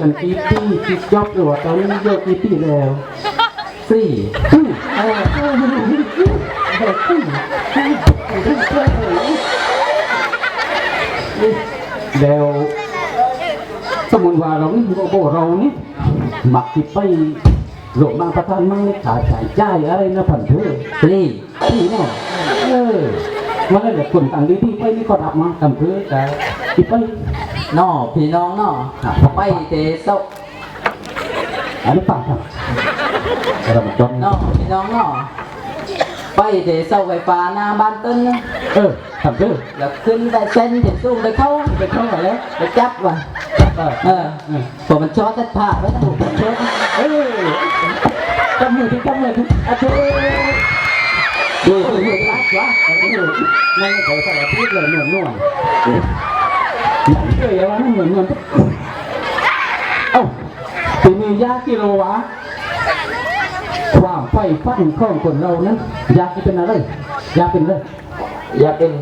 กันกี่ปีคิดยอบหรือว่าตอนนี้เยอะกี่ปีแล้วสี่อืมเออเออเด็กขึ้นแล้วสมุนว่าเรานี่โบเรานี่หมักที่ไปโรงพยาบาลประทานมั่งในขาจ่ายจ่ายอะไรนะพันเธอสี่นี่เนาะเออ มาแล้วแหละคนต่างดีที่ไปนี่ก็รับมาทำเพื่อแต่ที่ไปนอพี่น้องนอไปเตะเศร้าอันนี้ฟังครับเรามาจนนอพี่น้องนอไปเตะเศร้าไฟฟ้าหน้าบ้านต้นนะเออทำเพื่อแล้วขึ้นไปเส้นถึงสูงไปเข้าไปเข้าไหนแล้วไปจับว่ะเออเออเออผมมันช็อตตัดผ้าไว้ถูกมันช็อตเออจำมือที่จำมือที่อาเธอดูดู ดูรักวะเออนั่นเขาสารพิษเลยหน่วยหน่วยอย่างเกี่ยวว่านั่นเหมือนเงินเอ้าตีมียากิโลวะความไฟฟันของคนเรานั้น อยากจะเป็นอะไร อยากเป็นอะไรอยากเป็น